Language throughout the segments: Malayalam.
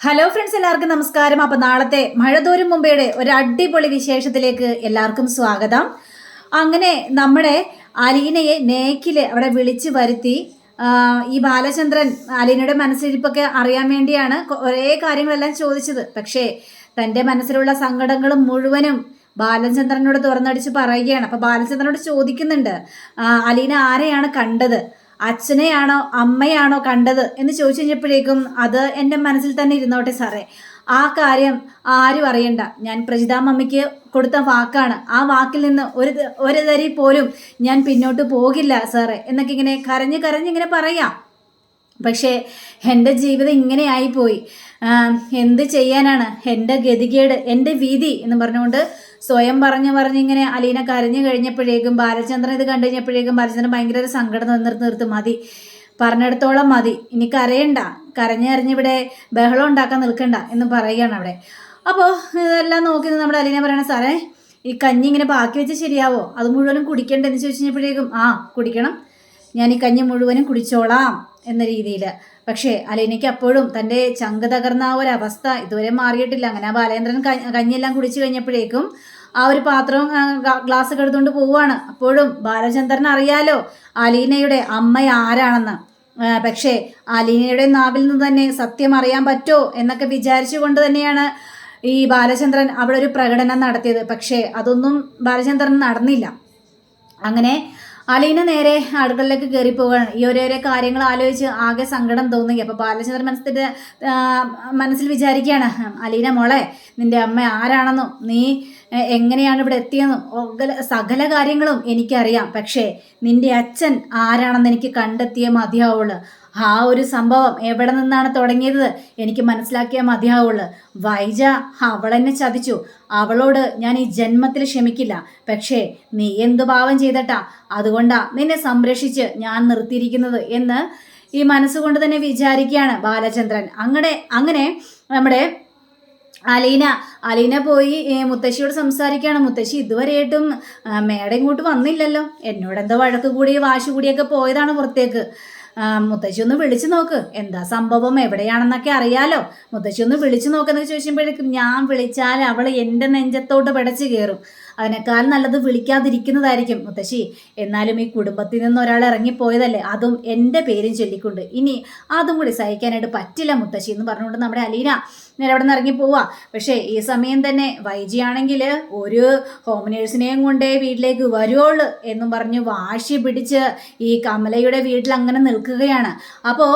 ഹലോ ഫ്രണ്ട്സ് എല്ലാവർക്കും നമസ്കാരം. അപ്പൊ നാളത്തെ മഴതോരും മുമ്പയുടെ ഒരു അടിപൊളി വിശേഷത്തിലേക്ക് എല്ലാവർക്കും സ്വാഗതം. അങ്ങനെ നമ്മുടെ അലീനയെ നേക്കിൽ അവിടെ വിളിച്ചു വരുത്തി ഈ ബാലചന്ദ്രൻ അലീനയുടെ മനസ്സിരിപ്പൊക്കെ അറിയാൻ വേണ്ടിയാണ് ഒരേ കാര്യങ്ങളെല്ലാം ചോദിച്ചത്. പക്ഷേ തന്റെ മനസ്സിലുള്ള സങ്കടങ്ങളും മുഴുവനും ബാലചന്ദ്രനോട് തുറന്നടിച്ച് പറയുകയാണ്. അപ്പൊ ബാലചന്ദ്രനോട് ചോദിക്കുന്നുണ്ട് അലീന ആരെയാണ് കണ്ടത്? അച്ഛനെയാണോ അമ്മയാണോ കണ്ടത് എന്ന് ചോദിച്ചു കഴിഞ്ഞപ്പോഴേക്കും അത് എന്റെ മനസ്സിൽ തന്നെ ഇരുന്നോട്ടെ സാറേ. ആ കാര്യം ആരും അറിയണ്ട. ഞാൻ പ്രജിത മമ്മിക്ക് കൊടുത്ത വാക്കാണ്. ആ വാക്കിൽ നിന്ന് ഒരു ഒരു തരി പോലും ഞാൻ പിന്നോട്ട് പോകില്ല സാറേ എന്നൊക്കെ ഇങ്ങനെ കരഞ്ഞ് കരഞ്ഞ് ഇങ്ങനെ പറയാം. പക്ഷേ എന്റെ ജീവിതം ഇങ്ങനെ ആയിപ്പോയി. എന്ത് ചെയ്യാനാണ്? എന്റെ ഗതികേട് എന്റെ വീതി എന്ന് പറഞ്ഞുകൊണ്ട് സ്വയം പറഞ്ഞു പറഞ്ഞ് ഇങ്ങനെ അലീന കരഞ്ഞു കഴിഞ്ഞപ്പോഴേക്കും ബാലചന്ദ്രൻ ഇത് കണ്ടു കഴിഞ്ഞപ്പോഴേക്കും ബാലചന്ദ്രൻ ഭയങ്കര ഒരു സങ്കടം നിർത്തി നിർത്തി. മതി. പറഞ്ഞിടത്തോളം മതി. ഇനി കരയണ്ട. കരഞ്ഞറിഞ്ഞ് ഇവിടെ ബഹളം ഉണ്ടാക്കാൻ നിൽക്കണ്ട എന്ന് പറയുകയാണ് അവിടെ. അപ്പോൾ ഇതെല്ലാം നോക്കി നമ്മുടെ അലീന പറയണ സാറേ ഈ കഞ്ഞി ഇങ്ങനെ ബാക്കി വെച്ച് ശരിയാവോ? അത് മുഴുവനും കുടിക്കണ്ടെന്ന് ചോദിച്ചു കഴിഞ്ഞപ്പോഴേക്കും ആ കുടിക്കണം. ഞാൻ ഈ കഞ്ഞി മുഴുവനും കുടിച്ചോളാം. എന്ന രീതിയിൽ പക്ഷേ അലീനയ്ക്ക് അപ്പോഴും തന്റെ ചങ്ക് തകർന്ന ആ ഒരു അവസ്ഥ ഇതുവരെ മാറിയിട്ടില്ല. അങ്ങനെ ആ ബാലേന്ദ്രൻ കഞ്ഞിയെല്ലാം കുടിച്ചു കഴിഞ്ഞപ്പോഴേക്കും ആ ഒരു പാത്രം ഗ്ലാസ് കെടുത്തുകൊണ്ട് പോവുകയാണ്. അപ്പോഴും ബാലചന്ദ്രൻ അറിയാലോ അലീനയുടെ അമ്മ ആരാണെന്ന്. പക്ഷേ അലീനയുടെ നാവിൽ നിന്ന് തന്നെ സത്യം അറിയാൻ പറ്റുമോ എന്നൊക്കെ വിചാരിച്ചുകൊണ്ട് തന്നെയാണ് ഈ ബാലചന്ദ്രൻ അവിടെ ഒരു പ്രകടനം നടത്തിയത്. പക്ഷേ അതൊന്നും ബാലചന്ദ്രൻ നടന്നില്ല. അങ്ങനെ അലീന നേരെ അടുക്കളയിലേക്ക് കയറി പോവുകയാണ്. ഈ ഓരോരോ കാര്യങ്ങൾ ആലോചിച്ച് ആകെ സങ്കടം തോന്നി അപ്പോൾ ബാലചന്ദ്രൻ മനസ്സിന്റെ മനസ്സിൽ വിചാരിക്കുകയാണ് അലീന മോളെ നിന്റെ അമ്മ ആരാണെന്നും നീ എങ്ങനെയാണ് ഇവിടെ എത്തിയെന്നും സകല കാര്യങ്ങളും എനിക്കറിയാം. പക്ഷേ നിന്റെ അച്ഛൻ ആരാണെന്ന് എനിക്ക് കണ്ടെത്തിയേ മതിയാവുള്ളൂ. ആ ഒരു സംഭവം എവിടെ നിന്നാണ് തുടങ്ങിയത്? എനിക്ക് മനസ്സിലാക്കിയാൽ മതിയാവുള്ളൂ. വൈജ അവളെന്നെ ചതിച്ചു. അവളോട് ഞാൻ ഈ ജന്മത്തിൽ ക്ഷമിക്കില്ല. പക്ഷേ നീ എന്തു പാവം ചെയ്തട്ടാ? അതുകൊണ്ടാ നിന്നെ സംരക്ഷിച്ച് ഞാൻ നിർത്തിയിരിക്കുന്നത് എന്ന് ഈ മനസ്സുകൊണ്ട് തന്നെ വിചാരിക്കുകയാണ് ബാലചന്ദ്രൻ. അങ്ങനെ അങ്ങനെ നമ്മുടെ അലീന അലീന പോയി മുത്തശ്ശിയോട് സംസാരിക്കുകയാണ്. മുത്തശ്ശി ഇതുവരെയായിട്ടും മേടം ഇങ്ങോട്ട് വന്നില്ലല്ലോ. എന്നോട് എന്തോ വഴക്ക് കൂടി വാശി കൂടിയൊക്കെ പോയതാണ് പുറത്തേക്ക്. മുത്തശ്ശി ഒന്ന് വിളിച്ചു നോക്ക്. എന്താ സംഭവം? എവിടെയാണെന്നൊക്കെ അറിയാലോ. മുത്തശ്ശി ഒന്ന് വിളിച്ചു നോക്കെന്ന് ചോദിക്കുമ്പോഴേക്കും ഞാൻ വിളിച്ചാൽ അവൾ എന്റെ നെഞ്ചത്തോട്ട് പിടച്ച് കയറും. അതിനേക്കാൾ നല്ലത് വിളിക്കാതിരിക്കുന്നതായിരിക്കും. മുത്തശ്ശി എന്നാലും ഈ കുടുംബത്തിൽ നിന്ന് ഒരാൾ ഇറങ്ങിപ്പോയതല്ലേ? അതും എന്റെ പേരും ചൊല്ലിക്കൊണ്ട്. ഇനി അതും കൂടി സഹിക്കാനായിട്ട് പറ്റില്ല മുത്തശ്ശി എന്ന് പറഞ്ഞുകൊണ്ട് നമ്മുടെ അലീന നേരെ അവിടെ നിന്ന് ഇറങ്ങി പോവാ. പക്ഷേ ഈ സമയം തന്നെ വൈജിയാണെങ്കിൽ ഒരു ഹോം നേഴ്സിനെയും കൊണ്ടേ വീട്ടിലേക്ക് വരുവുള്ളൂ എന്നും പറഞ്ഞ് വാശി പിടിച്ച് ഈ കമലയുടെ വീട്ടിൽ അങ്ങനെ നിൽക്കുകയാണ്. അപ്പോൾ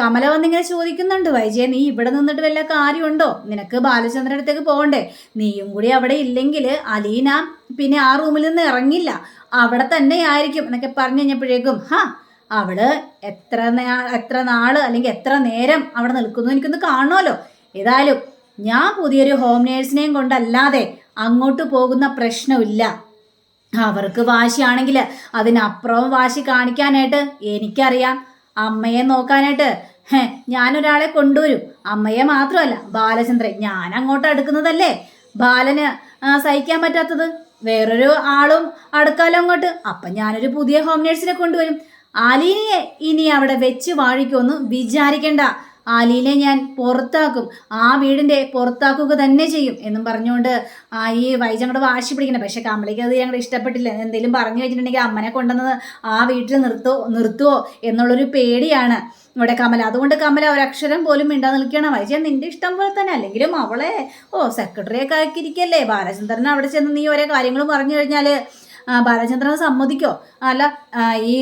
കമല വന്നിങ്ങനെ ചോദിക്കുന്നുണ്ട് വൈജയ നീ ഇവിടെ നിന്നിട്ട് വല്ല കാര്യമുണ്ടോ? നിനക്ക് ബാലചന്ദ്രൻ അടുത്തേക്ക് പോകണ്ടേ. നീയും കൂടി അവിടെ ഇല്ലെങ്കിൽ അലീന പിന്നെ ആ റൂമിൽ നിന്ന് ഇറങ്ങില്ല. അവിടെ തന്നെ ആയിരിക്കും എന്നൊക്കെ പറഞ്ഞു കഴിഞ്ഞപ്പോഴേക്കും ഹാ അവൾ എത്ര എത്ര നാൾ അല്ലെങ്കിൽ എത്ര നേരം അവിടെ നിൽക്കുന്നു? എനിക്കൊന്ന് കാണുമല്ലോ. ഏതായാലും ഞാൻ പുതിയൊരു ഹോം നേഴ്സിനെയും കൊണ്ടല്ലാതെ അങ്ങോട്ട് പോകുന്ന പ്രശ്നമില്ല. അവർക്ക് വാശിയാണെങ്കിൽ അതിനപ്പുറം വാശി കാണിക്കാനായിട്ട് എനിക്കറിയാം. അമ്മയെ നോക്കാനായിട്ട് ഞാനൊരാളെ കൊണ്ടുവരും. അമ്മയെ മാത്രമല്ല ബാലചന്ദ്രൻ ഞാൻ അങ്ങോട്ട് അടുക്കുന്നതല്ലേ? ബാലന് സഹിക്കാൻ പറ്റാത്തത്. വേറൊരു ആളും അടുക്കാലോ അങ്ങോട്ട്. അപ്പം ഞാനൊരു പുതിയ ഹോം നേഴ്സിനെ കൊണ്ടുവരും. അലീനയെ ഇനി അവിടെ വെച്ച് വാഴിക്കുമെന്ന് വിചാരിക്കണ്ട. ആലീനെ ഞാൻ പുറത്താക്കും ആ വീടിന്റെ പുറത്താക്കുക തന്നെ ചെയ്യും എന്നും പറഞ്ഞുകൊണ്ട് ഈ വൈജങ്ങളുടെ വാശി പിടിക്കണം പക്ഷെ കമളിക്ക് അത് ഞങ്ങൾ ഇഷ്ടപ്പെട്ടില്ല. എന്തെങ്കിലും പറഞ്ഞു വെച്ചിട്ടുണ്ടെങ്കിൽ അമ്മനെ കൊണ്ടുവന്നത് ആ വീട്ടിൽ നിർത്തോ നിർത്തുവോ എന്നുള്ളൊരു പേടിയാണ് ഇവിടെ കമല. അതുകൊണ്ട് കമല ഒരക്ഷരം പോലും മിണ്ടാ നിൽക്കുകയാണ്. വൈജ നിന്റെ ഇഷ്ടം പോലെ തന്നെ. അല്ലെങ്കിലും അവളെ ഓ സെക്രട്ടറിയൊക്കെ ആക്കിയിരിക്കല്ലേ. ബാലചന്ദ്രൻ അവിടെ ചെന്ന് നീ ഓരോ കാര്യങ്ങളും പറഞ്ഞു കഴിഞ്ഞാൽ ബാലചന്ദ്രൻ സമ്മതിക്കോ? അല്ല ഈ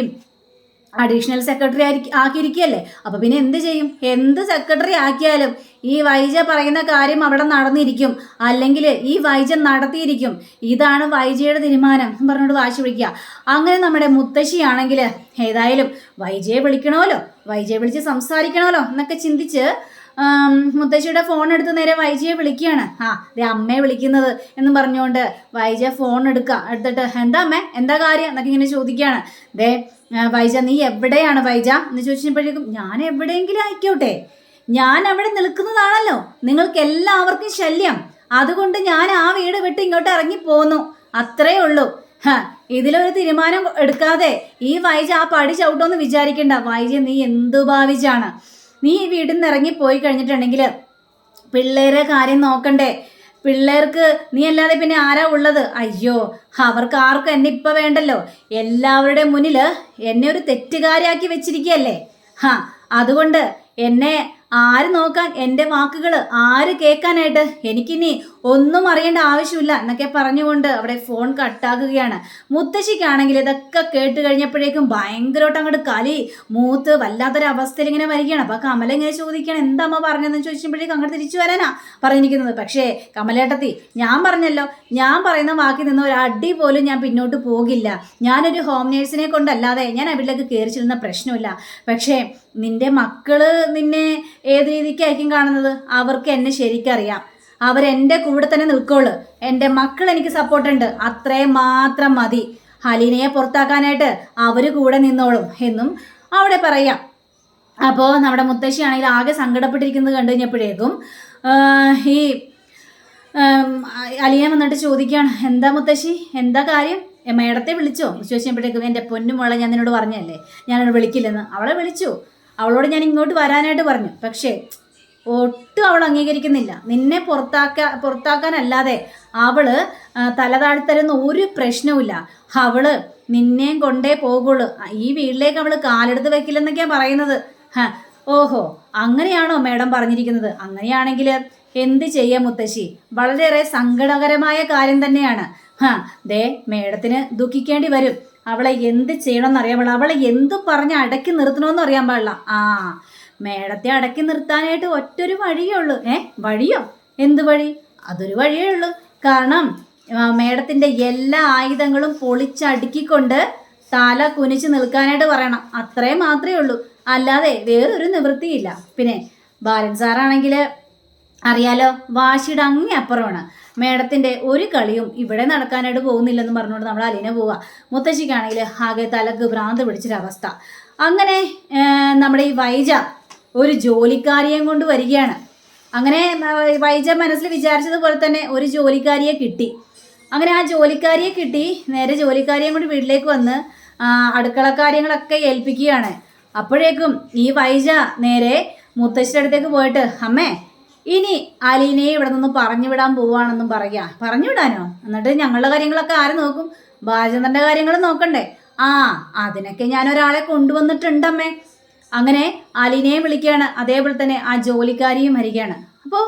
അഡീഷണൽ സെക്രട്ടറി ആക്കിയിരിക്കുകയല്ലേ അപ്പൊ പിന്നെ എന്ത് ചെയ്യും? എന്ത് സെക്രട്ടറി ആക്കിയാലും ഈ വൈജ പറയുന്ന കാര്യം അവിടെ നടന്നിരിക്കും. അല്ലെങ്കിൽ ഈ വൈജ നടത്തിയിരിക്കും. ഇതാണ് വൈജയുടെ തീരുമാനം എന്ന് പറഞ്ഞുകൊണ്ട് വാശി പിടിക്കുക. അങ്ങനെ നമ്മുടെ മുത്തശ്ശിയാണെങ്കിൽ ഏതായാലും വൈജയെ വിളിക്കണമല്ലോ. വൈജയെ വിളിച്ച് സംസാരിക്കണമല്ലോ എന്നൊക്കെ ചിന്തിച്ച് മുത്തശ്ശിയുടെ ഫോൺ എടുത്ത് നേരെ വൈജയെ വിളിക്കുകയാണ്. ആ ദേ അമ്മയെ വിളിക്കുന്നത് എന്ന് പറഞ്ഞുകൊണ്ട് വൈജ ഫോൺ എടുക്കുക. എടുത്തിട്ട് എന്താ അമ്മേ? എന്താ കാര്യം? എന്നൊക്കെ ഇങ്ങനെ ചോദിക്കുകയാണ്. ദേ വൈജ നീ എവിടെയാണ് വൈജ? എന്ന് ചോദിച്ചപ്പോഴേക്കും ഞാൻ എവിടെയെങ്കിലും ആയിക്കോട്ടെ. ഞാൻ അവിടെ നിൽക്കുന്നതാണല്ലോ. നിങ്ങൾക്ക് എല്ലാവർക്കും ശല്യം. അതുകൊണ്ട് ഞാൻ ആ വീട് വിട്ട് ഇങ്ങോട്ട് ഇറങ്ങി പോന്നു. അത്രേ ഉള്ളൂ. ഇതിലൊരു തീരുമാനം എടുക്കാതെ ഈ വൈജ ആ പടി ചവിട്ടോന്ന് വിചാരിക്കണ്ട. വൈജ നീ എന്തു ഭാവിച്ചാണ്? നീ ഈ വീട്ടിൽ നിന്ന് ഇറങ്ങി പോയി കഴിഞ്ഞിട്ടുണ്ടെങ്കിൽ പിള്ളേരെ കാര്യം നോക്കണ്ടേ. പിള്ളേർക്ക് നീ അല്ലാതെ പിന്നെ ആരാ ഉള്ളത്? അയ്യോ അവർക്ക് ആർക്കും എന്നെ ഇപ്പം വേണ്ടല്ലോ. എല്ലാവരുടെ മുന്നിൽ എന്നെ ഒരു തെറ്റുകാരിയാക്കി വെച്ചിരിക്കുകയല്ലേ? ഹാ അതുകൊണ്ട് എന്നെ ആര് നോക്കാൻ എന്റെ വാക്കുകൾ ആര് കേൾക്കാനായിട്ട്? എനിക്കിനി ഒന്നും അറിയേണ്ട ആവശ്യമില്ല എന്നൊക്കെ പറഞ്ഞുകൊണ്ട് അവിടെ ഫോൺ കട്ടാക്കുകയാണ്. മുത്തശ്ശിക്കാണെങ്കിൽ ഇതൊക്കെ കേട്ട് കഴിഞ്ഞപ്പോഴേക്കും ഭയങ്കരമായിട്ട് അങ്ങോട്ട് കലി. മൂത്ത് വല്ലാത്തൊരവസ്ഥയിൽ ഇങ്ങനെ വരികയാണ്. അപ്പോൾ കമല ഇങ്ങനെ ചോദിക്കണം എന്താ അമ്മ പറഞ്ഞതെന്ന്? ചോദിച്ചപ്പോഴേക്കും അങ്ങോട്ട് തിരിച്ചു വരാനാ പറഞ്ഞിരിക്കുന്നത്. പക്ഷേ കമലേട്ടത്തി ഞാൻ പറഞ്ഞല്ലോ. ഞാൻ പറയുന്ന വാക്കിൽ നിന്ന് ഒരു അടി പോലും ഞാൻ പിന്നോട്ട് പോകില്ല. ഞാനൊരു ഹോം നേഴ്സിനെ കൊണ്ടല്ലാതെ ഞാൻ അവിടേക്ക് കയറി ചെല്ലുന്ന പ്രശ്നമില്ല. പക്ഷേ നിന്റെ മക്കൾ നിന്നെ ഏത് രീതിക്കായിരിക്കും കാണുന്നത്? അവർക്ക് എന്നെ ശരിക്കറിയാം. അവരെന്റെ കൂടെ തന്നെ നിൽക്കോളൂ. എന്റെ മക്കൾ എനിക്ക് സപ്പോർട്ടുണ്ട് അത്രയും മാത്രം മതി. ഹലീനയെ പുറത്താക്കാനായിട്ട് അവർ കൂടെ നിന്നോളും എന്നും അവിടെ പറയാം. അപ്പോൾ നമ്മുടെ മുത്തശ്ശിയാണെങ്കിൽ ആകെ സങ്കടപ്പെട്ടിരിക്കുന്നത് കണ്ടു കഴിഞ്ഞപ്പോഴേക്കും ഈ അലിയെ വന്നിട്ട് ചോദിക്കുകയാണ് എന്താ മുത്തശ്ശി? എന്താ കാര്യം? മേടത്തെ വിളിച്ചോ? ചോദിച്ചപ്പോഴേക്കും എന്റെ പൊന്നുമോളെ ഞാൻ നിന്നോട് പറഞ്ഞല്ലേ ഞാനോട് വിളിക്കില്ലെന്ന്. അവളെ വിളിച്ചു. അവളോട് ഞാൻ ഇങ്ങോട്ട് വരാനായിട്ട് പറഞ്ഞു. പക്ഷേ ഒട്ടും അവൾ അംഗീകരിക്കുന്നില്ല. നിന്നെ പുറത്താക്കാ പുറത്താക്കാനല്ലാതെ അവൾ തല താഴ്ത്തരുന്ന ഒരു പ്രശ്നവുമില്ല. അവൾ നിന്നെയും കൊണ്ടേ പോകുള്ളൂ ഈ വീട്ടിലേക്ക് അവൾ കാലെടുത്ത് വെക്കില്ലെന്നൊക്കെയാണ് പറയുന്നത്. ഓഹോ അങ്ങനെയാണോ മേഡം പറഞ്ഞിരിക്കുന്നത്? അങ്ങനെയാണെങ്കിൽ എന്ത് ചെയ്യാം മുത്തശ്ശി? വളരെയേറെ സങ്കടകരമായ കാര്യം തന്നെയാണ്. ദേ മേഡത്തിന് ദുഃഖിക്കേണ്ടി വരും. അവളെ എന്ത് ചെയ്യണമെന്ന് അറിയാൻ പാടില്ല. അവളെ എന്ത് പറഞ്ഞ് അടക്കി നിർത്തണമെന്ന് അറിയാൻ പാടില്ല. ആ മേടത്തെ അടക്കി നിർത്താനായിട്ട് ഒറ്റൊരു വഴിയേ ഉള്ളൂ. ഏ വഴിയോ? എന്ത് വഴി? അതൊരു വഴിയേ ഉള്ളൂ. കാരണം മേടത്തിന്റെ എല്ലാ ആയുധങ്ങളും പൊളിച്ചടുക്കിക്കൊണ്ട് തല കുനിച്ച് നിൽക്കാനായിട്ട് പറയണം. അത്രേ മാത്രമേ ഉള്ളൂ. അല്ലാതെ വേറൊരു നിവൃത്തിയില്ല. പിന്നെ ബാലൻ സാറാണെങ്കിൽ അറിയാലോ വാശിയുടെ അങ്ങേ അപ്പുറമാണ് മേഡത്തിന്റെ ഒരു കളിയും ഇവിടെ നടക്കാനായിട്ട് പോകുന്നില്ലെന്ന് പറഞ്ഞുകൊണ്ട് നമ്മൾ അലീന പോവുക മുത്തശ്ശിക്കാണെങ്കിൽ ആകെ തലക്ക് ഭ്രാന്ത് പിടിച്ചൊരവസ്ഥ അങ്ങനെ നമ്മുടെ ഈ വൈജ ഒരു ജോലിക്കാരിയെയും കൊണ്ട് വരികയാണ്. അങ്ങനെ വൈജ മനസ്സിൽ വിചാരിച്ചതുപോലെ തന്നെ ഒരു ജോലിക്കാരിയെ കിട്ടി. അങ്ങനെ ആ ജോലിക്കാരിയെ കിട്ടി നേരെ ജോലിക്കാരിയെ കൊണ്ട് വീട്ടിലേക്ക് വന്ന് അടുക്കള കാര്യങ്ങളൊക്കെ ഏൽപ്പിക്കുകയാണ്. അപ്പോഴേക്കും ഈ വൈജ നേരെ മുത്തശ്ശിയുടെ അടുത്തേക്ക് പോയിട്ട് അമ്മേ ഇനി അലീനയെ ഇവിടെ നിന്ന് പറഞ്ഞു വിടാൻ പോവാണെന്നും പറയാ. പറഞ്ഞു വിടാനോ? എന്നിട്ട് ഞങ്ങളുടെ കാര്യങ്ങളൊക്കെ ആര് നോക്കും? ബാലചന്ദ്രന്റെ കാര്യങ്ങൾ നോക്കണ്ടേ? ആ അതിനൊക്കെ ഞാൻ ഒരാളെ കൊണ്ടുവന്നിട്ടുണ്ടമ്മേ. അങ്ങനെ അലീനയെ വിളിക്കുകയാണ്. അതേപോലെ തന്നെ ആ ജോലിക്കാരിയും വരികയാണ്. അപ്പോൾ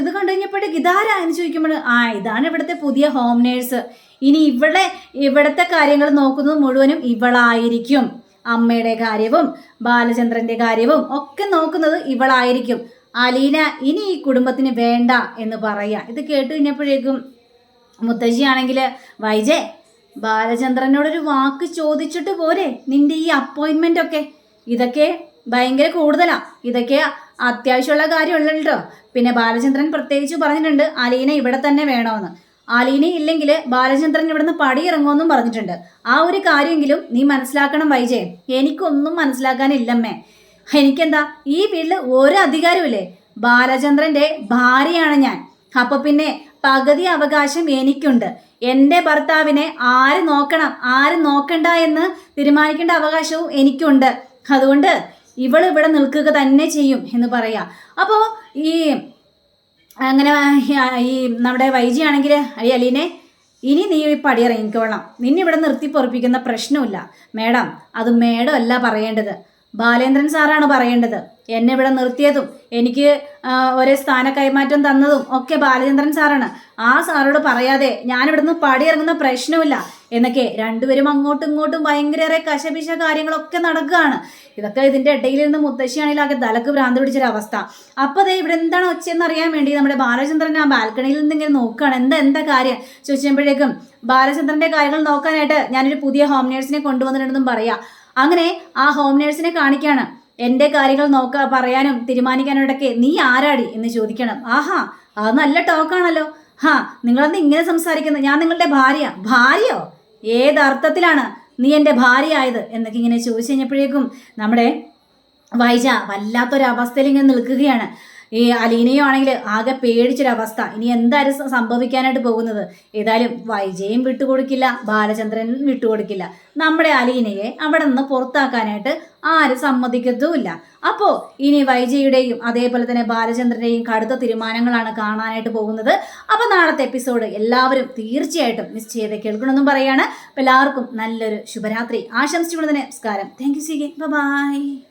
ഇത് കണ്ടു കഴിഞ്ഞപ്പോഴും ഇതാരാ എന്ന് ചോദിക്കുമ്പോൾ ആ ഇതാണ് ഇവിടുത്തെ പുതിയ ഹോം നേഴ്സ് ഇനി ഇവിടെ ഇവിടുത്തെ കാര്യങ്ങൾ നോക്കുന്നത് മുഴുവനും ഇവളായിരിക്കും. അമ്മയുടെ കാര്യവും ബാലചന്ദ്രന്റെ കാര്യവും ഒക്കെ നോക്കുന്നത് ഇവളായിരിക്കും. അലീന ഇനി ഈ കുടുംബത്തിന് വേണ്ട എന്ന് പറയുക ഇത് കേട്ട് കഴിഞ്ഞപ്പോഴേക്കും മുത്തശ്ശിയാണെങ്കിൽ വൈജേ ബാലചന്ദ്രനോടൊരു വാക്ക് ചോദിച്ചിട്ട് പോരെ നിന്റെ ഈ അപ്പോയിൻമെന്റ് ഒക്കെ. ഇതൊക്കെ ഭയങ്കര കൂടുതലാണ് ഇതൊക്കെ അത്യാവശ്യമുള്ള കാര്യമുള്ളല്ലോ. പിന്നെ ബാലചന്ദ്രൻ പ്രത്യേകിച്ച് പറഞ്ഞിട്ടുണ്ട് അലീന ഇവിടെ തന്നെ വേണമെന്ന് അലീന ഇല്ലെങ്കിൽ ബാലചന്ദ്രൻ ഇവിടുന്ന് പടിയിറങ്ങുമെന്നും പറഞ്ഞിട്ടുണ്ട്. ആ ഒരു കാര്യമെങ്കിലും നീ മനസ്സിലാക്കണം വൈജേ. എനിക്കൊന്നും മനസ്സിലാക്കാനില്ലമ്മേ. എനിക്കെന്താ ഈ വീട്ടിൽ ഒരു അധികാരമില്ലേ ബാലചന്ദ്രന്റെ ഭാര്യയാണ് ഞാൻ. അപ്പൊ പിന്നെ പകുതി അവകാശം എനിക്കുണ്ട്. എന്റെ ഭർത്താവിനെ ആര് നോക്കണം ആര് നോക്കണ്ട എന്ന് തീരുമാനിക്കേണ്ട അവകാശവും എനിക്കുണ്ട്. അതുകൊണ്ട് ഇവൾ ഇവിടെ നിൽക്കുക തന്നെ ചെയ്യും എന്ന് പറയാ. അപ്പോൾ ഈ അങ്ങനെ ഈ നമ്മുടെ വൈജി ആണെങ്കിൽ അയ്യ അലീനെ ഇനി നീ ഈ പടിയിറങ്ങിക്കോളാം നിന്നെ ഇവിടെ നിർത്തി പൊറപ്പിക്കുന്ന പ്രശ്നമില്ല മേഡം അത് മേഡം അല്ല പറയേണ്ടത്. ബാലേന്ദ്രൻ സാറാണ് പറയേണ്ടത്. എന്നെ ഇവിടെ നിർത്തിയതും എനിക്ക് ഒരേ സ്ഥാന കൈമാറ്റം തന്നതും ഒക്കെ ബാലചന്ദ്രൻ സാറാണ്. ആ സാറോട് പറയാതെ ഞാനിവിടുന്ന് പടിയിറങ്ങുന്ന പ്രശ്നമില്ല എന്നൊക്കെ രണ്ടുപേരും അങ്ങോട്ടും ഇങ്ങോട്ടും ഭയങ്കരേറെ കശപിശ കാര്യങ്ങളൊക്കെ നടക്കുകയാണ്. ഇതൊക്കെ ഇതിന്റെ ഇടയിൽ നിന്ന് മുത്തശ്ശിയാണെങ്കിൽ ആകെ തലക്ക് ഭ്രാന്ത് പിടിച്ചൊരവസ്ഥ. അപ്പോൾ ദേ ഇവിടെ എന്താണ് ഒച്ചയെന്ന് അറിയാൻ വേണ്ടി നമ്മുടെ ബാലചന്ദ്രൻ ആ ബാൽക്കണിയിൽ നിന്ന് ഇങ്ങനെ നോക്കുകയാണ്. എന്താ എന്താ കാര്യം? ചോദിച്ചപ്പോഴേക്കും ബാലചന്ദ്രന്റെ കാര്യങ്ങൾ നോക്കാനായിട്ട് ഞാനൊരു പുതിയ ഹോം നേഴ്സിനെ കൊണ്ടുവന്നിട്ടുണ്ടെന്നും പറയാ. അങ്ങനെ ആ ഹോം നേഴ്സിനെ കാണിക്കാണ്. എന്റെ കാര്യങ്ങൾ നോക്ക പറയാനും തീരുമാനിക്കാനോടൊക്കെ നീ ആരാടി എന്ന് ചോദിക്കണം. ആഹാ അത് നല്ല ടോക്കാണല്ലോ ഹാ നിങ്ങളന്ന് ഇങ്ങനെ സംസാരിക്കുന്നത് ഞാൻ നിങ്ങളുടെ ഭാര്യ. ഭാര്യയോ? ഏതർത്ഥത്തിലാണ് നീ എന്റെ ആയത് എന്നൊക്കെ ഇങ്ങനെ ചോദിച്ചു കഴിഞ്ഞപ്പോഴേക്കും നമ്മുടെ വൈജ വല്ലാത്തൊരവസ്ഥയിൽ ഇങ്ങനെ നിൽക്കുകയാണ്. ഈ അലീനയും ആണെങ്കിൽ ആകെ പേടിച്ചൊരവസ്ഥ. ഇനി എന്തായാലും സംഭവിക്കാനായിട്ട് പോകുന്നത്? ഏതായാലും വൈജയും വിട്ടുകൊടുക്കില്ല ബാലചന്ദ്രൻ വിട്ടുകൊടുക്കില്ല. നമ്മുടെ അലീനയെ അവിടെ നിന്ന് പുറത്താക്കാനായിട്ട് ആരും സമ്മതിക്കത്തുമില്ല. അപ്പോൾ ഇനി വൈജയുടെയും അതേപോലെ തന്നെ ബാലചന്ദ്രന്റെയും കടുത്ത തീരുമാനങ്ങളാണ് കാണാനായിട്ട് പോകുന്നത്. അപ്പോൾ നാളത്തെ എപ്പിസോഡ് എല്ലാവരും തീർച്ചയായിട്ടും മിസ് ചെയ്ത് കേൾക്കണമെന്നും പറയാണ്. എല്ലാവർക്കും നല്ലൊരു ശുഭരാത്രി. ആശംസിച്ചുകൊണ്ട് തന്നെ നമസ്കാരം. Thank you C by